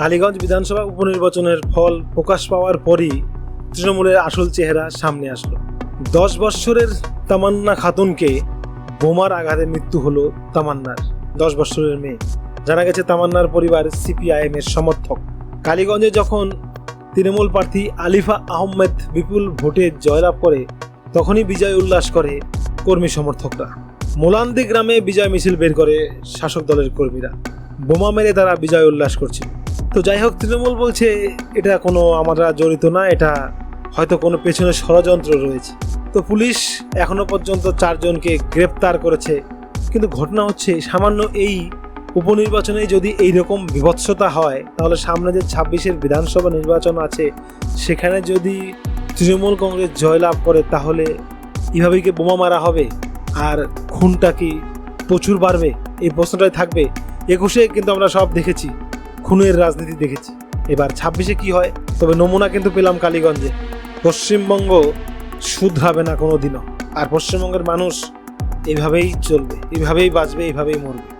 কালীগঞ্জ বিধানসভা উপনির্বাচনের ফল প্রকাশ পাওয়ার পরই তৃণমূলের আসল চেহারা সামনে আসলো। দশ বৎসরের তামান্না খাতুনকে বোমার আঘাতে মৃত্যু হলো তামান্নার, দশ বৎসরের মেয়ে। জানা গেছে তামান্নার পরিবার সিপিআইএম এর সমর্থক। কালীগঞ্জে যখন তৃণমূল প্রার্থী আলিফা আহমেদ বিপুল ভোটে জয়লাভ করে, তখনই বিজয় উল্লাস করে কর্মী সমর্থকরা। মোলান্দি গ্রামে বিজয় মিছিল বের করে শাসক দলের কর্মীরা। বোমা মেরে তারা বিজয় উল্লাস করছিল। তো যাই হোক, তৃণমূল বলছে, এটা কোনো আমরা জড়িত না, এটা হয়তো কোনো পেছনে ষড়যন্ত্র রয়েছে। তো পুলিশ এখনও পর্যন্ত চারজনকে গ্রেপ্তার করেছে। কিন্তু ঘটনা হচ্ছে, সামান্য এই উপনির্বাচনে যদি এই রকম বিভৎসতা হয়, তাহলে সামনে যে ছাব্বিশের বিধানসভা নির্বাচন আছে, সেখানে যদি তৃণমূল কংগ্রেস জয়লাভ করে, তাহলে এভাবেই কি বোমা মারা হবে? আর খুনটা কি প্রচুর বাড়বে? এই প্রশ্নটাই থাকবে। একুশে কিন্তু আমরা সব দেখেছি। খুনের রাজনীতি দেখেছি। এবার ছাব্বিশে কি হয়, তবে নমুনা কিন্তু পেলাম কালীগঞ্জে। পশ্চিমবঙ্গ শুধরাবে না কোনো দিনও আর পশ্চিমবঙ্গের মানুষ এইভাবেই চলবে, এভাবেই বাঁচবে এইভাবেই মরবে।